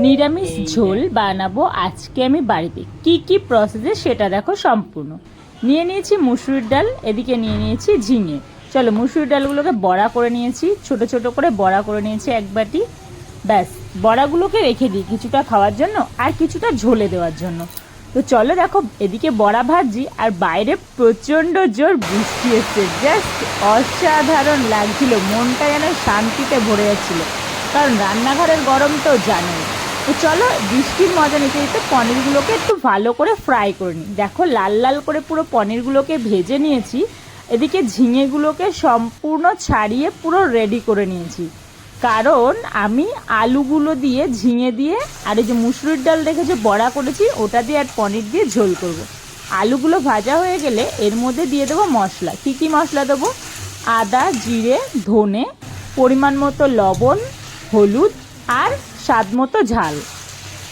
নিরামিষ ঝোল বানাবো আজকে আমি বাড়িতে। কি কি প্রসেসে সেটা দেখো সম্পূর্ণ। নিয়ে নিয়েছি মুসুরির ডাল এদিকে নিয়ে নিয়েছি ঝিঙে। চলো মুসুরির ডালগুলোকে বড়া করে নিয়েছি ছোট ছোট করে বড়া করে নিয়েছি এক বাটি। ব্যাস বড়াগুলোকে রেখে দিই কিছুটা খাওয়ার জন্য আর কিছুটা ঝোলে দেওয়ার জন্য। তো চলো দেখো এদিকে বড়া ভাজি আর বাইরে প্রচণ্ড জোর বৃষ্টি এসছে। জাস্ট অসাধারণ লাগছিল মনটা যেন শান্তিতে ভরে যাচ্ছিল। কারণ রান্নাঘরের গরম তো জানোই। তো চলো বৃষ্টির মজা নিতে নিতে পনিরগুলোকে একটু ভালো করে ফ্রাই করে নিই। দেখো, লাল লাল করে পুরো পনিরগুলোকে ভেজে নিয়েছি। এদিকে ঝিঙেগুলোকে সম্পূর্ণ ছাড়িয়ে পুরো রেডি করে নিয়েছি। কারণ আমি আলুগুলো দিয়ে, ঝিঙে দিয়ে আর এই যে মুসুরির ডাল দেখে যে বড়া করেছি, ওটা দিয়ে আর পনির দিয়ে ঝোল করব। আলুগুলো ভাজা হয়ে গেলে এর মধ্যে দিয়ে দেবো মশলা। কী কী মশলা দেবো? আদা, জিরে, ধনে, পরিমাণ মতো লবণ, হলুদ আর স্বাদ মতো ঝাল।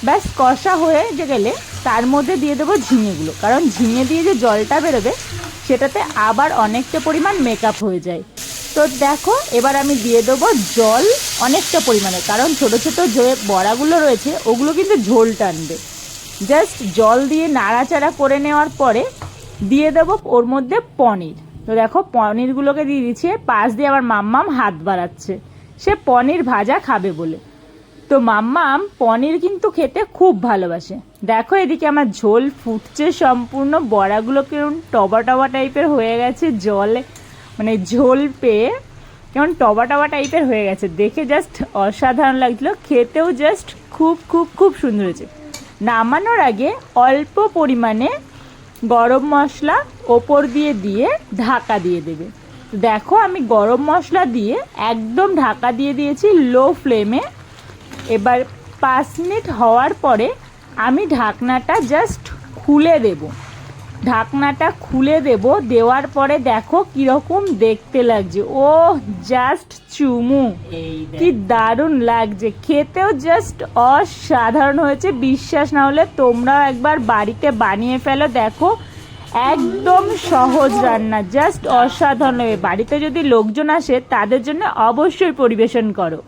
ব্যাস, কষা হয়ে যে গেলে তার মধ্যে দিয়ে দেবো ঝিঙেগুলো। কারণ ঝিঙে দিয়ে যে জলটা বেরোবে, সেটাতে আবার অনেকটা পরিমাণ মেকআপ হয়ে যায়। তো দেখো, এবার আমি দিয়ে দেবো জল অনেকটা পরিমাণে। কারণ ছোট ছোট যে বড়াগুলো রয়েছে, ওগুলো কিন্তু ঝোল টানবে জাস্ট জল দিয়ে নাড়াচাড়া করে নেওয়ার পরে দিয়ে দেবো ওর মধ্যে পনির। তো দেখো, পনিরগুলোকে দিয়ে দিচ্ছে, পাশ দিয়ে আবার মাম্মাম হাত বাড়াচ্ছে। সে পনির ভাজা খাবে বলে। তো মাম্মাম পনির কিন্তু খেতে খুব ভালোবাসে। দেখো এদিকে আমার ঝোল ফুটছে সম্পূর্ণ, বড়াগুলো কেমন টবা টবা টাইপের হয়ে গেছে, জলে মানে ঝোল পেয়ে কেমন টবা টবা টাইপের হয়ে গেছে। দেখে জাস্ট অসাধারণ লাগছিল, খেতেও জাস্ট খুব খুব খুব সুন্দর হয়েছে। নামানোর আগে অল্প পরিমাণে গরম মশলা ওপর দিয়ে দিয়ে ঢাকা দিয়ে দেবে। দেখো আমি গরম মশলা দিয়ে একদম ঢাকা দিয়ে দিয়েছি লো ফ্লেমে এবার পাঁচ মিনিট হওয়ার পরে আমি ঢাকনাটা জাস্ট খুলে দেব। ঢাকনাটা খুলে দেব দেওয়ার পরে দেখো কীরকম দেখতে লাগছে। ও জাস্ট চুমু। কি দারুণ লাগছে। খেতেও জাস্ট অসাধারণ হয়েছে। বিশ্বাস না হলে তোমরাও একবার বাড়িতে বানিয়ে ফেলো। দেখো একদম সহজ রান্না। জাস্ট অসাধারণ বাড়িতে যদি লোকজন আসে তাদের জন্য অবশ্যই পরিবেশন করো।